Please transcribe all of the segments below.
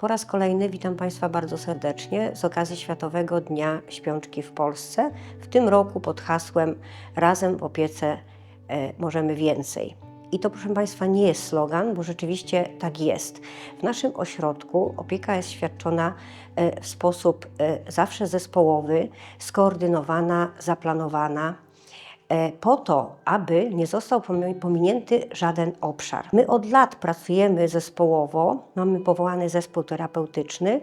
Po raz kolejny witam Państwa bardzo serdecznie z okazji Światowego Dnia Śpiączki w Polsce. W tym roku pod hasłem Razem w opiece e, możemy więcej. I to, proszę Państwa, nie jest slogan, bo rzeczywiście tak jest. W naszym ośrodku opieka jest świadczona e, w sposób e, zawsze zespołowy, skoordynowana, zaplanowana po to, aby nie został pomi- pominięty żaden obszar. My od lat pracujemy zespołowo, mamy powołany zespół terapeutyczny, e,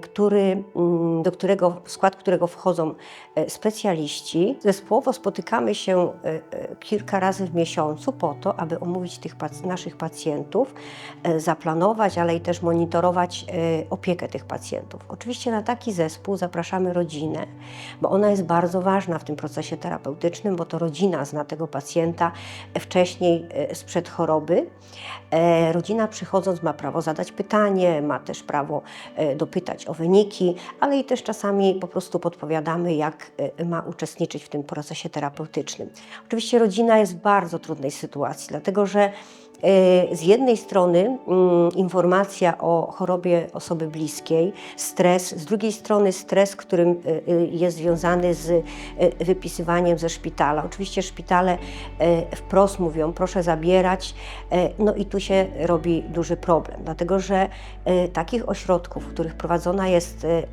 który, mm, do którego, w skład którego wchodzą e, specjaliści. Zespołowo spotykamy się e, e, kilka razy w miesiącu po to, aby omówić tych naszych pacjentów, e, zaplanować, ale i też monitorować e, opiekę tych pacjentów. Oczywiście na taki zespół zapraszamy rodzinę, bo ona jest bardzo ważna w tym procesie terapeutycznym, bo to rodzina zna tego pacjenta wcześniej e, sprzed choroby. E, Rodzina przychodząc ma prawo zadać pytanie, ma też prawo e, dopytać o wyniki, ale i też czasami po prostu podpowiadamy, jak e, ma uczestniczyć w tym procesie terapeutycznym. Oczywiście rodzina jest w bardzo trudnej sytuacji, dlatego że z jednej strony mm, informacja o chorobie osoby bliskiej, stres, z drugiej strony stres, którym e, e, jest związany z e, wypisywaniem ze szpitala. Oczywiście szpitale e, wprost mówią, proszę zabierać, e, no i tu się robi duży problem, dlatego że e, takich ośrodków, w których prowadzona jest e, e,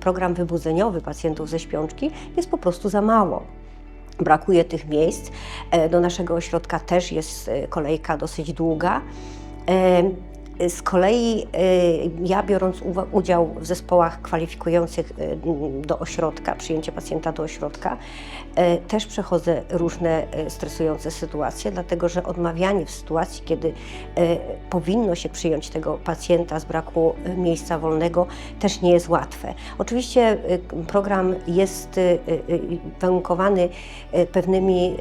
program wybudzeniowy pacjentów ze śpiączki, jest po prostu za mało. Brakuje tych miejsc. E, Do naszego ośrodka też jest e, kolejka dosyć długa. E, Z kolei ja biorąc udział w zespołach kwalifikujących do ośrodka, przyjęcie pacjenta do ośrodka, też przechodzę różne e, stresujące sytuacje, dlatego że odmawianie w sytuacji, kiedy e, powinno się przyjąć tego pacjenta z braku e, miejsca wolnego, też nie jest łatwe. Oczywiście e, program jest e, e, warunkowany e, pewnymi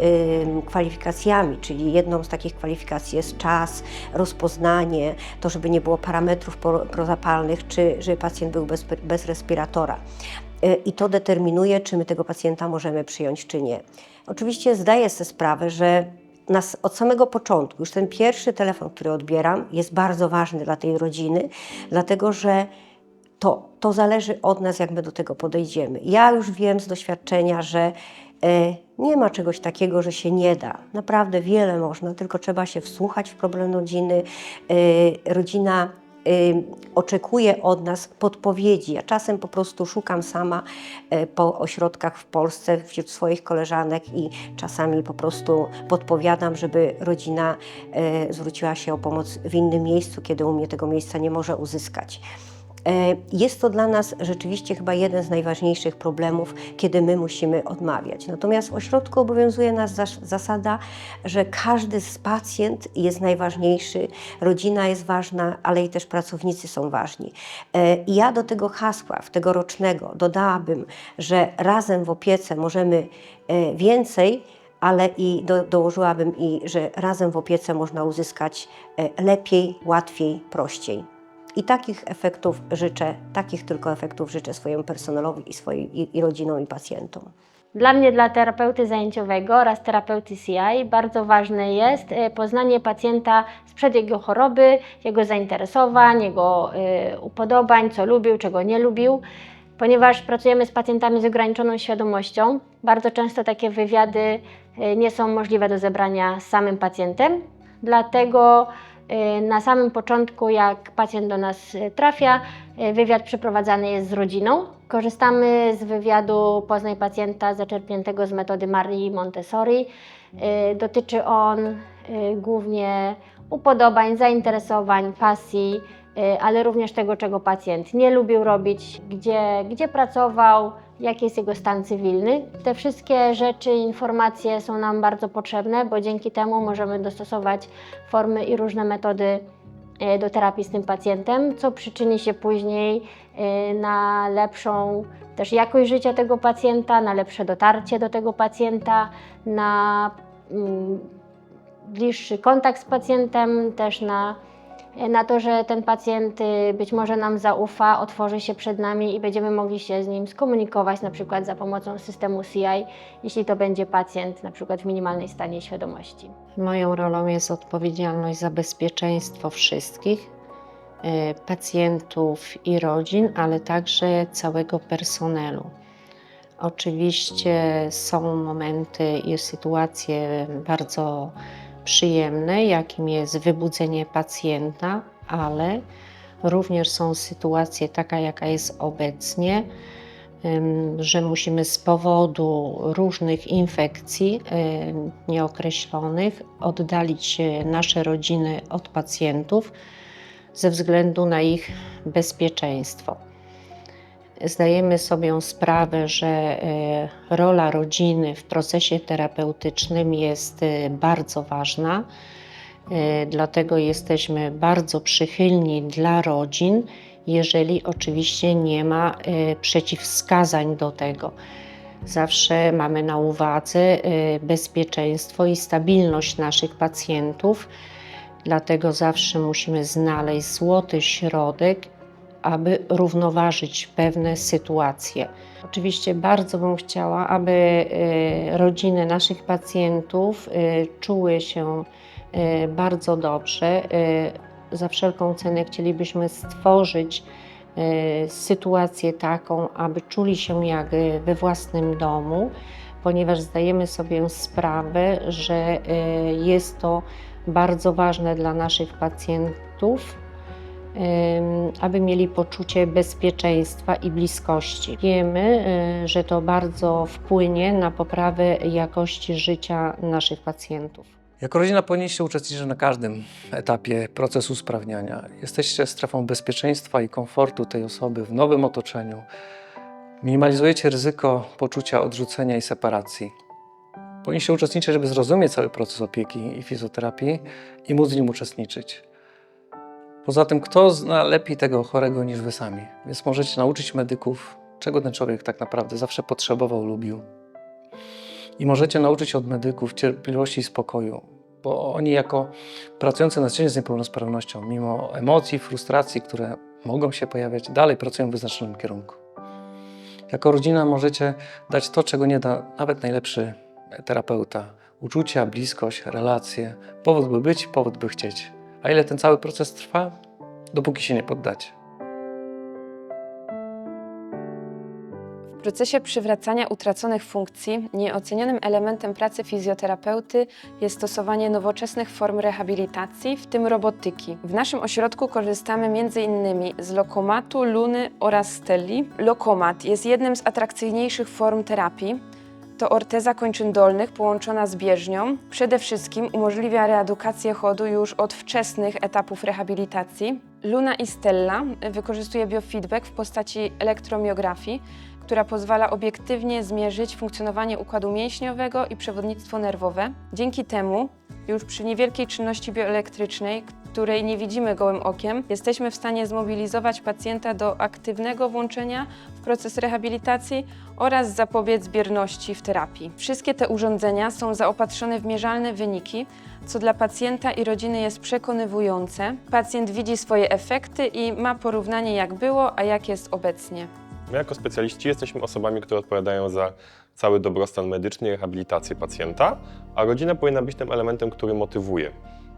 e, kwalifikacjami, czyli jedną z takich kwalifikacji jest czas, rozpoznanie, to żeby nie było parametrów pro- prozapalnych, czy żeby pacjent był bez, bez respiratora. E, I to determinuje, czy my tego pacjenta możemy przyjąć, czy nie. Oczywiście zdaję sobie sprawę, że nas od samego początku, już ten pierwszy telefon, który odbieram, jest bardzo ważny dla tej rodziny, dlatego że to, to zależy od nas, jak my do tego podejdziemy. Ja już wiem z doświadczenia, że e, nie ma czegoś takiego, że się nie da. Naprawdę wiele można, tylko trzeba się wsłuchać w problem rodziny. E, rodzina oczekuje od nas podpowiedzi. Ja czasem po prostu szukam sama e, po ośrodkach w Polsce wśród swoich koleżanek i czasami po prostu podpowiadam, żeby rodzina e, zwróciła się o pomoc w innym miejscu, kiedy u mnie tego miejsca nie może uzyskać. E, Jest to dla nas rzeczywiście chyba jeden z najważniejszych problemów, kiedy my musimy odmawiać. Natomiast w ośrodku obowiązuje nas zas- zasada, że każdy z pacjent jest najważniejszy, rodzina jest ważna, ale i też pracownicy są ważni. E, I ja do tego hasła, w tegorocznego, dodałabym, że razem w opiece możemy e, więcej, ale i do, dołożyłabym i, że razem w opiece można uzyskać lepiej, łatwiej, prościej. I takich efektów życzę, takich tylko efektów życzę swojemu personelowi i swojej i, i rodzinom i pacjentom. Dla mnie, dla terapeuty zajęciowego oraz terapeuty CI bardzo ważne jest e, poznanie pacjenta sprzed jego choroby, jego zainteresowań, jego e, upodobań, co lubił, czego nie lubił. Ponieważ pracujemy z pacjentami z ograniczoną świadomością, bardzo często takie wywiady e, nie są możliwe do zebrania z samym pacjentem. Dlatego na samym początku, jak pacjent do nas e, trafia, e, wywiad przeprowadzany jest z rodziną. Korzystamy z wywiadu Poznaj pacjenta zaczerpniętego z metody Marii Montessori. Dotyczy on głównie upodobań, zainteresowań, pasji, ale również tego, czego pacjent nie lubił robić, gdzie, gdzie pracował, jaki jest jego stan cywilny. Te wszystkie rzeczy, informacje są nam bardzo potrzebne, bo dzięki temu możemy dostosować formy i różne metody e, do terapii z tym pacjentem, co przyczyni się później e, na lepszą też jakość życia tego pacjenta, na lepsze dotarcie do tego pacjenta, na mm, bliższy kontakt z pacjentem, też na, na to, że ten pacjent y, być może nam zaufa, otworzy się przed nami i będziemy mogli się z nim skomunikować, na przykład za pomocą systemu CI, jeśli to będzie pacjent na przykład w minimalnej stanie świadomości. Moją rolą jest odpowiedzialność za bezpieczeństwo wszystkich, e, pacjentów i rodzin, ale także całego personelu. Oczywiście są momenty i sytuacje bardzo przyjemne, jakim jest wybudzenie pacjenta, ale również są sytuacje taka, jaka jest obecnie, że musimy z powodu różnych infekcji nieokreślonych oddalić e, nasze rodziny od pacjentów ze względu na ich bezpieczeństwo. Zdajemy sobie sprawę, że e, rola rodziny w procesie terapeutycznym jest e, bardzo ważna. E, Dlatego jesteśmy bardzo przychylni dla rodzin, jeżeli oczywiście nie ma przeciwwskazań do tego. Zawsze mamy na uwadze bezpieczeństwo i stabilność naszych pacjentów, dlatego zawsze musimy znaleźć złoty środek, aby równoważyć pewne sytuacje. Oczywiście bardzo bym chciała, aby e, rodziny naszych pacjentów e, czuły się e, bardzo dobrze. Za wszelką cenę chcielibyśmy stworzyć sytuację taką, aby czuli się jak we własnym domu, ponieważ zdajemy sobie sprawę, że jest to bardzo ważne dla naszych pacjentów, aby mieli poczucie bezpieczeństwa i bliskości. Wiemy, e, że to bardzo wpłynie na poprawę jakości życia naszych pacjentów. Jako rodzina powinniście uczestniczyć na każdym etapie procesu usprawniania. Jesteście strefą bezpieczeństwa i komfortu tej osoby w nowym otoczeniu. Minimalizujecie ryzyko poczucia odrzucenia i separacji. Powinniście uczestniczyć, żeby zrozumieć cały proces opieki i fizjoterapii i móc w nim uczestniczyć. Poza tym, kto zna lepiej tego chorego niż wy sami? Więc możecie nauczyć medyków, czego ten człowiek tak naprawdę zawsze potrzebował, lubił. I możecie nauczyć od medyków cierpliwości i spokoju, bo oni jako pracujący na dzień z niepełnosprawnością, mimo emocji, frustracji, które mogą się pojawiać, dalej pracują w wyznaczonym kierunku. Jako rodzina możecie dać to, czego nie da nawet najlepszy terapeuta. Uczucia, bliskość, relacje, powód by być, powód by chcieć. A ile ten cały proces trwa? Dopóki się nie poddacie. W procesie przywracania utraconych funkcji nieocenionym elementem pracy fizjoterapeuty jest stosowanie nowoczesnych form rehabilitacji, w tym robotyki. W naszym ośrodku korzystamy m.in. z lokomatu, luny oraz steli. Lokomat jest jednym z atrakcyjniejszych form terapii. To orteza kończyn dolnych połączona z bieżnią. Przede wszystkim umożliwia reedukację chodu już od wczesnych etapów rehabilitacji. Luna i Stella wykorzystuje biofeedback w postaci elektromiografii, która pozwala obiektywnie zmierzyć funkcjonowanie układu mięśniowego i przewodnictwo nerwowe. Dzięki temu, już przy niewielkiej czynności bioelektrycznej, której nie widzimy gołym okiem, jesteśmy w stanie zmobilizować pacjenta do aktywnego włączenia w proces rehabilitacji oraz zapobiec bierności w terapii. Wszystkie te urządzenia są zaopatrzone w mierzalne wyniki, co dla pacjenta i rodziny jest przekonywujące. Pacjent widzi swoje efekty i ma porównanie jak było, a jak jest obecnie. My jako specjaliści jesteśmy osobami, które odpowiadają za cały dobrostan medyczny i rehabilitację pacjenta, a rodzina powinna być tym elementem, który motywuje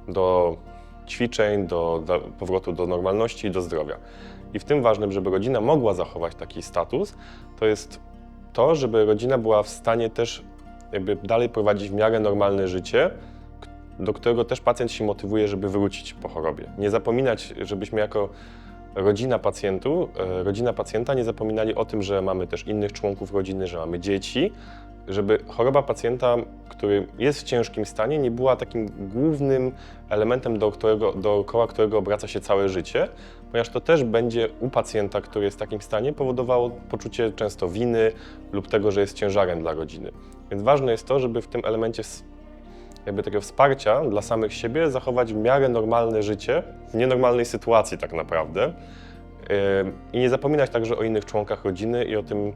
do ćwiczeń, do, do powrotu do normalności i do zdrowia. I w tym ważnym, żeby rodzina mogła zachować taki status, to jest to, żeby rodzina była w stanie też jakby dalej prowadzić w miarę normalne życie, do którego też pacjent się motywuje, żeby wrócić po chorobie. Nie zapominać, żebyśmy jako rodzina pacjentu, e, rodzina pacjenta nie zapominali o tym, że mamy też innych członków rodziny, że mamy dzieci, żeby choroba pacjenta, który jest w ciężkim stanie, nie była takim głównym elementem, do którego, dookoła którego obraca się całe życie, ponieważ to też będzie u pacjenta, który jest w takim stanie, powodowało poczucie często winy lub tego, że jest ciężarem dla rodziny. Więc ważne jest to, żeby w tym elemencie jakby takiego wsparcia dla samych siebie zachować w miarę normalne życie w nienormalnej sytuacji tak naprawdę. Yy, I nie zapominać także o innych członkach rodziny i o tym,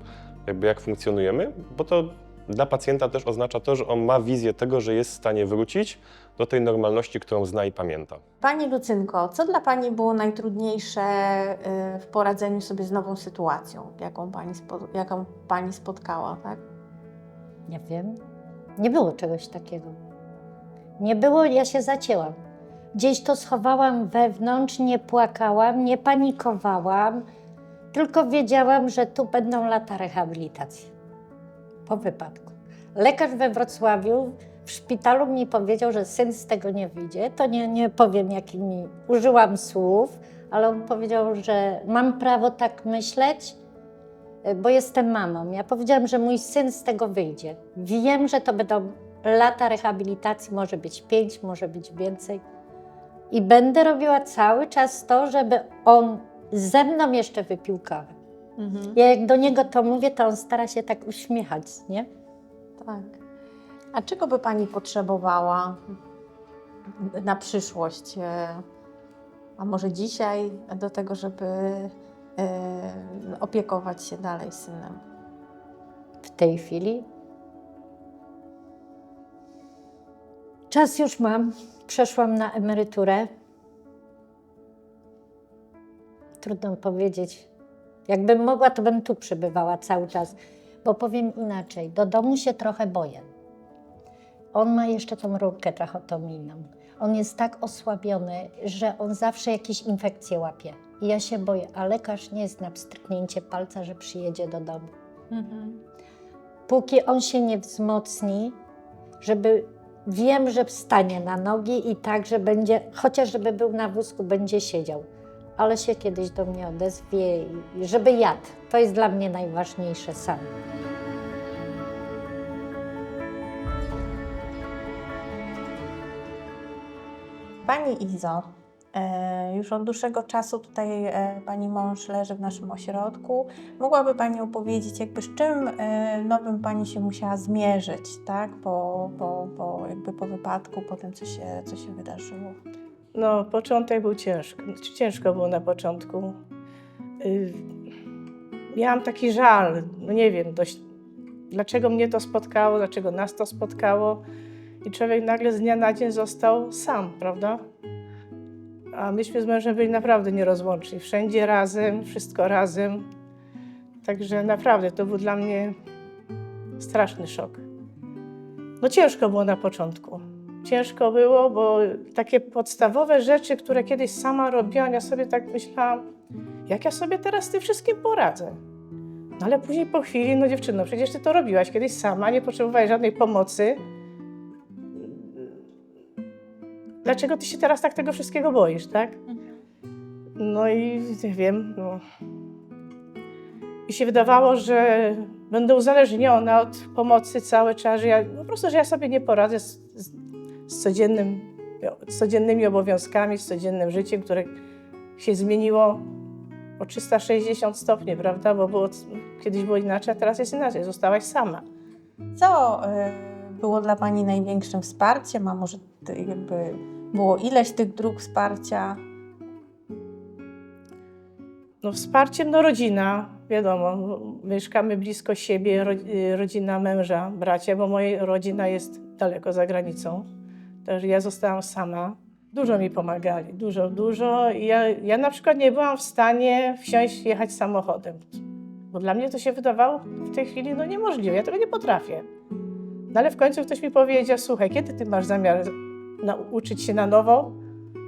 jakby jak funkcjonujemy, bo to dla pacjenta też oznacza to, że on ma wizję tego, że jest w stanie wrócić do tej normalności, którą zna i pamięta. Pani Lucynko, co dla Pani było najtrudniejsze y, w poradzeniu sobie z nową sytuacją, jaką Pani, spo, jaką pani spotkała, tak? Nie wiem. Nie było czegoś takiego. Nie było, ja się zacięłam. Gdzieś to schowałam wewnątrz, nie płakałam, nie panikowałam, tylko wiedziałam, że tu będą lata rehabilitacji po wypadku. Lekarz we Wrocławiu w szpitalu mi powiedział, że syn z tego nie wyjdzie. To nie, nie powiem, jakimi użyłam słów, ale on powiedział, że mam prawo tak myśleć, y, bo jestem mamą. Ja powiedziałam, że mój syn z tego wyjdzie. Wiem, że to będą lata rehabilitacji, może być pięć, może być więcej. I będę robiła cały czas to, żeby on ze mną jeszcze wypił kawę. Mhm. Ja jak do niego to mówię, to on stara się tak uśmiechać, nie? Tak. A czego by Pani potrzebowała na przyszłość? e, A może dzisiaj do tego, żeby e, opiekować się dalej synem? w tej chwili. Czas już mam. Przeszłam na emeryturę. Trudno powiedzieć. Jakbym mogła, to bym tu przebywała cały czas. Bo powiem inaczej, do domu się trochę boję. On ma jeszcze tą rurkę trachotomijną. On jest tak osłabiony, że on zawsze jakieś infekcje łapie. I ja się boję, a lekarz nie zna pstryknięcie palca, że przyjedzie do domu póki on się nie wzmocni, żeby wiem, że wstanie na nogi i tak, że będzie, chociaż żeby był na wózku, będzie siedział, ale się kiedyś do mnie odezwie i żeby jadł. To jest dla mnie najważniejsze sam. Pani Izo, e, już od dłuższego czasu tutaj e, Pani mąż leży w naszym ośrodku. Mogłaby Pani opowiedzieć, jakby z czym e, nowym Pani się musiała zmierzyć, tak? Po, po, po, jakby po wypadku, po tym, co się, co się wydarzyło. No, początek był ciężko. Znaczy, Ciężko było na początku. Y, Miałam taki żal, no nie wiem, dość, dlaczego mnie to spotkało, dlaczego nas to spotkało. I człowiek nagle z dnia na dzień został sam, prawda? A myśmy z mężem byli naprawdę nierozłączni. Wszędzie razem, wszystko razem. Także naprawdę to był dla mnie straszny szok. No ciężko było na początku. Ciężko było, bo takie podstawowe rzeczy, które kiedyś sama robiłam, ja sobie tak myślałam, jak ja sobie teraz z tym wszystkim poradzę. No ale później po chwili, no dziewczyno, przecież ty to robiłaś kiedyś sama, nie potrzebowałeś żadnej pomocy. Dlaczego ty się teraz tak tego wszystkiego boisz, tak? No i nie wiem, no. Mi się wydawało, że będę uzależniona od pomocy cały czas, że ja po prostu, że ja sobie nie poradzę z, z, z, codziennym, z codziennymi obowiązkami, z codziennym życiem, które się zmieniło o 360 stopni, prawda? Bo było, kiedyś było inaczej, a teraz jest inaczej. Zostałaś sama. Co e, było dla Pani największym wsparciem, a może jakby było ileś tych dróg wsparcia? No, wsparciem no rodzina, wiadomo, mieszkamy blisko siebie, ro, rodzina męża, bracia, bo moja rodzina jest daleko za granicą. Także ja zostałam sama. Dużo mi pomagali, dużo, dużo. I ja, ja na przykład nie byłam w stanie wsiąść, jechać samochodem, bo dla mnie to się wydawało w tej chwili no niemożliwe, ja tego nie potrafię. No ale w końcu ktoś mi powiedział, słuchaj, kiedy ty masz zamiar nauczyć się na nowo?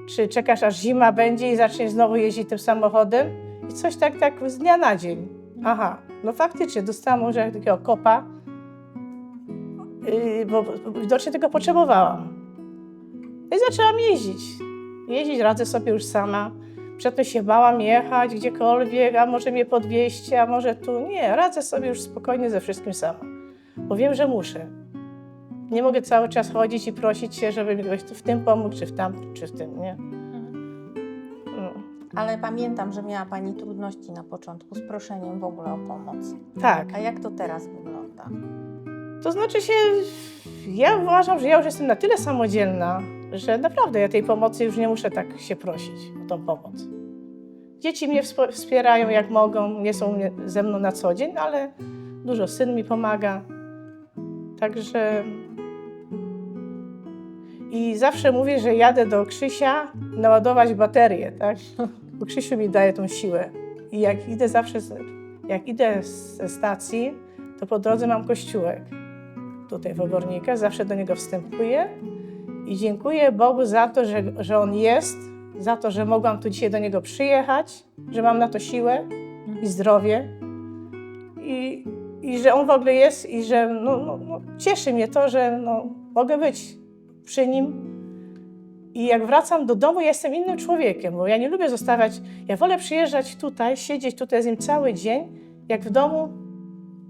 Czy czekasz aż zima będzie i zaczniesz znowu jeździć tym samochodem? I coś tak, tak z dnia na dzień. Aha, no faktycznie dostałam może takiego kopa, yy, bo widocznie tego potrzebowałam. No I zaczęłam jeździć. Jeździć radzę sobie już sama. Przedtem się bałam jechać gdziekolwiek, a może mnie podwieźcie, a może tu. Nie, radzę sobie już spokojnie ze wszystkim sama. Bo wiem, że muszę. Nie mogę cały czas chodzić i prosić się, żeby mi ktoś w tym pomógł, czy w tam, czy w tym, nie? No. Ale pamiętam, że miała Pani trudności na początku z proszeniem w ogóle o pomoc. Tak. A jak to teraz wygląda? To znaczy się, ja uważam, że ja już jestem na tyle samodzielna, że naprawdę ja tej pomocy już nie muszę tak się prosić o tą pomoc. Dzieci mnie wspierają jak mogą, nie są ze mną na co dzień, ale dużo syn mi pomaga. Także. I zawsze mówię, że jadę do Krzysia naładować baterię, tak? Bo Krzysiu mi daje tą siłę. I jak idę zawsze, z, jak idę ze stacji, to po drodze mam kościółek tutaj w Obornikach, zawsze do niego wstępuję I dziękuję Bogu za to, że, że On jest, za to, że mogłam tu dzisiaj do Niego przyjechać, że mam na to siłę i zdrowie. I, i że On w ogóle jest i że no, no, no, cieszy mnie to, że no, mogę być przy Nim. I jak wracam do domu, jestem innym człowiekiem, bo ja nie lubię zostawać, ja wolę przyjeżdżać tutaj, siedzieć tutaj z Nim cały dzień, jak w domu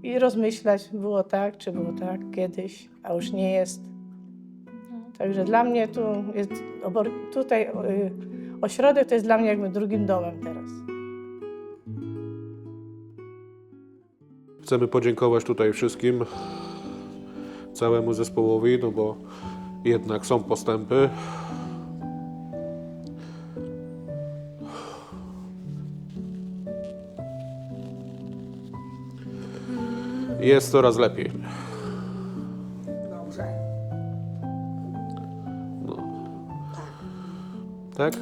i rozmyślać, było tak, czy było tak kiedyś, a już nie jest. Także dla mnie tu jest, tutaj y, ośrodek to jest dla mnie jakby drugim domem teraz. Chcemy podziękować tutaj wszystkim, całemu zespołowi, no bo jednak są postępy. Jest coraz lepiej. Tak?